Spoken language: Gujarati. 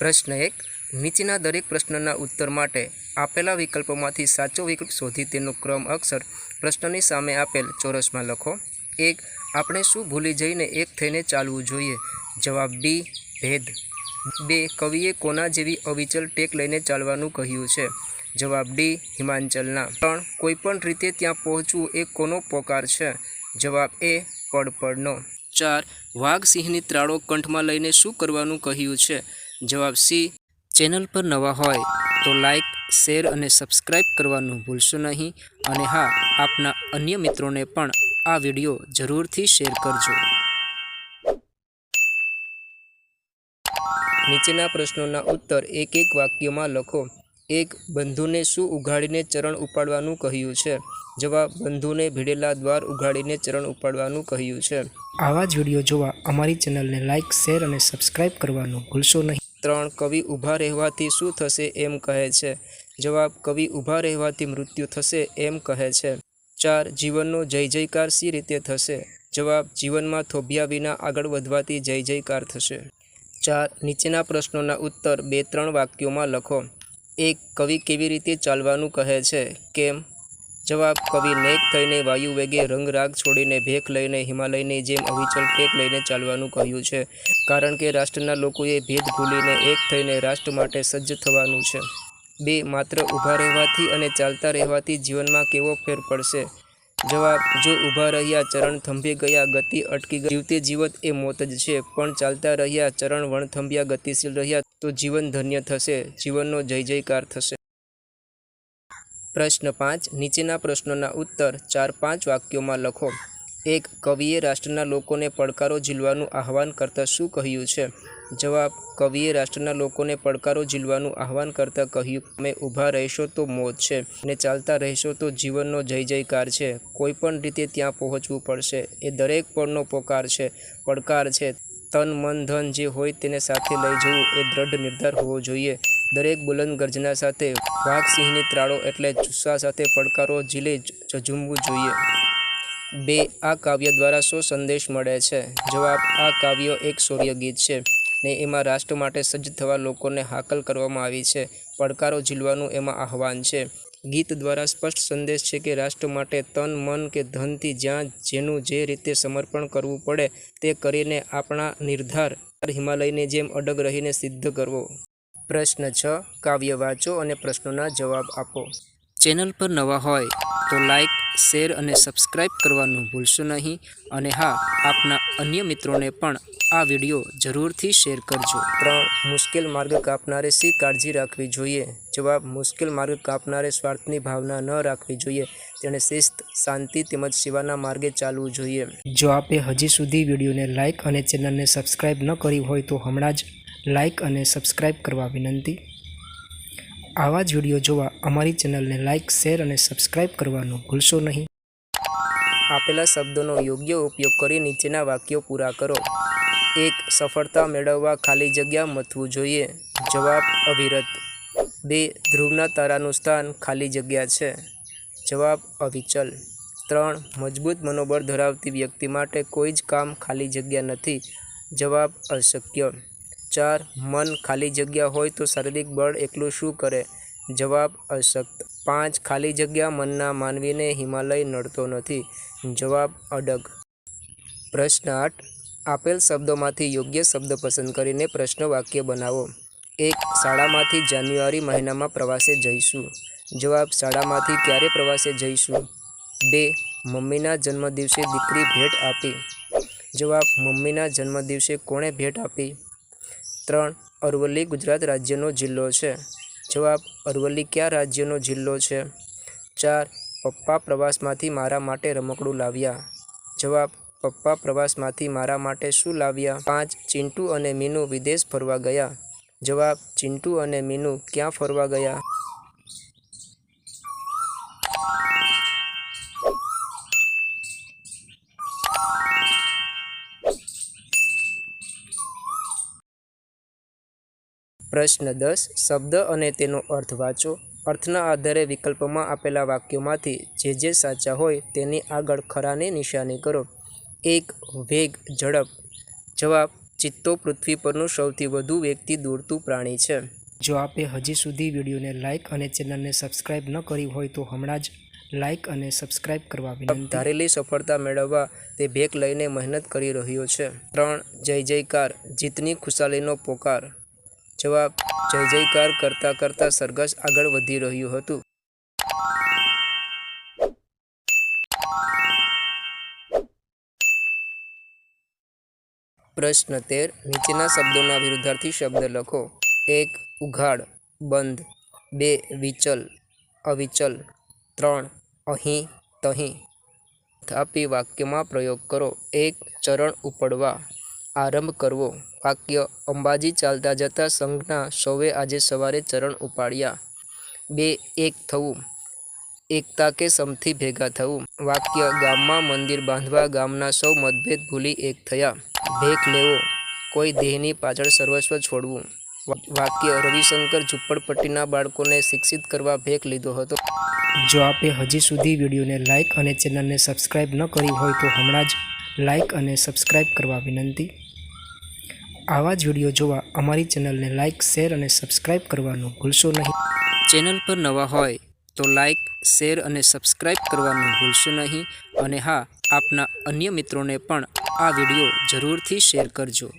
પ્રશ્ન એક, નીચેના દરેક પ્રશ્નના ઉત્તર માટે આપેલા વિકલ્પોમાંથી સાચો વિકલ્પ શોધી તેનો ક્રમ અક્ષર પ્રશ્નની સામે આપેલ ચોરસમાં લખો. એક, આપણે શું ભૂલી જઈને એક થઈને ચાલવું જોઈએ? જવાબ બી, ભેદ. બે, કવિએ કોના જેવી અવિચલ ટેક લઈને ચાલવાનું કહ્યું છે? જવાબ ડી, હિમાચલના. ત્રણ, કોઈપણ રીતે ત્યાં પહોંચવું એ કોનો પોકાર છે? જવાબ એ, પડપડનો. ચાર વાઘ સિંહની ત્રાળો કંઠમાં લઈને શું કરવાનું કહ્યું છે? જવાબ સી. ચેનલ પર નવા હોય તો લાઈક, શેર અને સબસ્ક્રાઈબ કરવાનું ભૂલશો નહીં. અને હા, આપના અન્ય મિત્રોને પણ આ વીડિયો જરૂરથી શેર કરજો. નીચેના પ્રશ્નોના ઉત્તર એક એક વાક્યમાં લખો. એક, બંધુને શું ઉઘાડીને ચરણ ઉપાડવાનું કહ્યું છે? જવાબ, બંધુને ભીડેલા દ્વાર ઉઘાડીને ચરણ ઉપાડવાનું કહ્યું છે. આવા જ વીડિયો જોવા અમારી ચેનલને લાઇક શેર અને સબસ્ક્રાઇબ કરવાનું ભૂલશો નહીં. ત્રણ કવિ ઊભા રહેવાથી શું થશે એમ કહે છે. જવાબ, કવિ ઊભા રહેવાથી મૃત્યુ થશે એમ કહે છે. ચાર, જીવનનો જય જયકાર સી રીતે થશે? જવાબ, જીવનમાં થોભ્યા વિના આગળ વધવાથી જય જયકાર થશે. ચાર, નીચેના પ્રશ્નોના ઉત્તર બે ત્રણ વાક્યોમાં લખો. એક, કવિ કેવી રીતે ચાલવાનું કહે છે? કેમ? જવાબ કવિ નેક થઈને વાયુ વેગે રંગરાગ છોડીને ભેખ લઈને હિમાલયની જેમ અવિચલ ટેક લઈને ચાલવાનું કહ્યું છે. કારણ કે રાષ્ટ્રના લોકોએ ભેદ ભૂલીને એક થઈને રાષ્ટ્ર માટે સજ્જ થવાનું છે. બે, માત્ર ઊભા રહેવાથી અને ચાલતા રહેવાથી જીવનમાં કેવો ફેર પડશે? જવાબ, જો ઊભા રહ્યા ચરણ થંભી ગયા, ગતિ અટકી ગઈ. જીવતે જીવત એ મોત જ છે. પણ ચાલતા રહ્યા ચરણ વણથંભ્યા, ગતિશીલ રહ્યા, તો જીવન ધન્ય થશે. જીવનનો જય જયકાર થશે. પ્રશ્ન પાંચ, નીચેના પ્રશ્નોના ઉત્તર ચાર પાંચ વાક્યોમાં લખો. એક, કવિએ રાષ્ટ્રના લોકોને પડકારો ઝીલવાનું આહવાન કરતાં શું કહ્યું છે? જવાબ, કવિએ રાષ્ટ્રના લોકોને પડકારો ઝીલવાનું આહવાન કરતાં કહ્યું, તમે ઊભા રહેશો તો મોત છે અને ચાલતા રહેશો તો જીવનનો જય જયકાર છે. કોઈ પણ રીતે ત્યાં પહોંચવું પડશે. એ દરેક પળનો પોકાર છે, પડકાર છે. તન મન ધન જે હોય તેને સાથે લઈ જવું એ દ્રઢ નિર્ધાર હોવો જોઈએ. દરેક બુલંદ ગર્જના સાથે વાઘ સિંહની ત્રાળો એટલે જુસ્સા સાથે પડકારો ઝીલે ઝઝુમવું જોઈએ. બે, આ કાવ્ય દ્વારા શું સંદેશ મળે છે? જવાબ, આ કાવ્ય એક શૌર્ય ગીત છે ને એમાં રાષ્ટ્ર માટે સજ્જ થવા લોકોને હાકલ કરવામાં આવી છે. પડકારો ઝીલવાનું એમાં આહવાન છે. ગીત દ્વારા સ્પષ્ટ સંદેશ છે કે રાષ્ટ્ર માટે તન, મન કે ધનથી જ્યાં જેનું જે રીતે સમર્પણ કરવું પડે તે કરીને આપણા નિર્ધાર, હિમાલયની જેમ અડગ રહીને સિદ્ધ કરવો. પ્રશ્ન છ કાવ્ય વાંચો અને પ્રશ્નોના જવાબ આપો. ચેનલ પર નવા હોય તો લાઈક શેર અને સબસ્ક્રાઈબ કરવાનું ભૂલશો નહીં અને હા આપના અન્ય મિત્રોને પણ આ વીડિયો જરૂરથી શેર કરજો. ત્રણ મુશ્કેલ માર્ગ કાપનારે શી કાળજી રાખવી જોઈએ? જવાબ મુશ્કેલ માર્ગ કાપનારે સ્વાર્થની ભાવના ન રાખવી જોઈએ. તેણે શિસ્ત શાંતિ તેમજ સેવાના માર્ગે ચાલવું જોઈએ. જો આપે હજી સુધી વિડીયોને લાઇક અને ચેનલને સબસ્ક્રાઈબ ન કરી હોય તો હમણાં જ લાઇક અને સબસ્ક્રાઈબ કરવા વિનંતી. આવા જ વીડિયો જોવા અમારી ચેનલને લાઇક શેર અને સબસ્ક્રાઈબ કરવાનું ભૂલશો નહીં. આપેલા શબ્દોનો યોગ્ય ઉપયોગ કરી નીચેના વાક્યો પૂરા કરો. એક, સફળતા મેળવવા ખાલી જગ્યા મથવું જોઈએ. જવાબ, અવિરત. બે, ધ્રુવના તારાનું સ્થાન ખાલી જગ્યા છે. જવાબ, અવિચલ. ત્રણ, મજબૂત મનોબળ ધરાવતી વ્યક્તિ માટે કોઈ જ કામ ખાલી જગ્યા નથી. જવાબ, અશક્ય. ચાર મન ખાલી જગ્યા હોય તો શારીરિક બળ એકલું શું કરે? જવાબ અશક્ત. પાંચ ખાલી જગ્યા મનના માનવીને હિમાલય નડતો નથી. જવાબ અડગ. પ્રશ્ન આઠ. આપેલ શબ્દોમાંથી યોગ્ય શબ્દ પસંદ કરીને પ્રશ્ન વાક્ય બનાવો. એક, શાળામાંથી જાન્યુઆરી મહિનામાં પ્રવાસે જઈશું. જવાબ, શાળામાંથી ક્યારે પ્રવાસે જઈશું? બે, મમ્મીના જન્મદિવસે દીકરી ભેટ આપી. જવાબ, મમ્મીના જન્મદિવસે કોણે ભેટ આપી? ત્રણ અરવલ્લી ગુજરાત રાજ્યનો જિલ્લો છે. જવાબ, અરવલ્લી કયા રાજ્યનો જિલ્લો છે? ચાર, પપ્પા પ્રવાસમાંથી મારા માટે રમકડું લાવ્યા. જવાબ, પપ્પા પ્રવાસમાંથી મારા માટે શું લાવ્યા? પાંચ, ચિંટુ અને મીનુ વિદેશ ફરવા ગયા. જવાબ, ચિંટુ અને મીનુ ક્યાં ફરવા ગયા? પ્રશ્ન દસ, શબ્દ અને તેનો અર્થ વાંચો. અર્થના આધારે વિકલ્પમાં આપેલા વાક્યોમાંથી જે જે સાચા હોય તેની આગળ ખરાની નિશાની કરો. એક, વેગ, ઝડપ. જવાબ, ચિત્તો પૃથ્વી પરનું સૌથી વધુ વેગથી દોડતું પ્રાણી છે. જો આપે હજી સુધી વિડીયોને લાઇક અને ચેનલને સબસ્ક્રાઇબ ન કરી હોય તો હમણાં જ લાઇક અને સબસ્ક્રાઇબ કરવા ધારેલી સફળતા મેળવવા તે ભેગ લઈને મહેનત કરી રહ્યો છે. ત્રણ, જય જયકાર. જીતની ખુશાલીનો પોકાર. જવાબ, જય જયકાર કરતાં કરતાં સરઘસ આગળ વધી રહ્યું હતું. પ્રશ્ન તેર, નીચેના શબ્દોના વિરુદ્ધાર્થી શબ્દ લખો. એક, ઉઘાડ. બંધ. બે, વિચલ. અવિચલ. ત્રણ, અહીં, તહીં. આપી વાક્યમાં પ્રયોગ કરો. એક, ચરણ ઉપડવા. આરંભ કરવો. વાક્ય, અંબાજી ચાલતા જતા સંઘના સૌએ આજે સવારે ચરણ ઉપાડ્યા. બે એક થવું. એકતા કે સમથી ભેગા થવું. વાક્ય, ગામમાં મંદિર બાંધવા ગામના સૌ મતભેદ ભૂલી એક થયા. ભેખ લેવો. કોઈ દેહની પાછળ સર્વસ્વ છોડવું. વાક્ય, રવિશંકર ઝુંપડપટ્ટીના બાળકોને શિક્ષિત કરવા ભેખ લીધો હતો. જો આપે હજી સુધી વિડીયોને લાઇક અને ચેનલને સબસ્ક્રાઇબ ન કરી હોય તો હમણાં જ લાઇક અને સબસ્ક્રાઇબ કરવા વિનંતી. આવા જ વીડિયો જોવા અમારી ચેનલને લાઇક, શેર અને સબસ્ક્રાઇબ કરવાનું ભૂલશો નહીં. ચેનલ પર નવા હોય તો લાઇક, શેર અને સબસ્ક્રાઇબ કરવાનું ભૂલશો નહીં. અને હા, આપના અન્ય મિત્રોને પણ આ વીડિયો જરૂરથી શેર કરજો.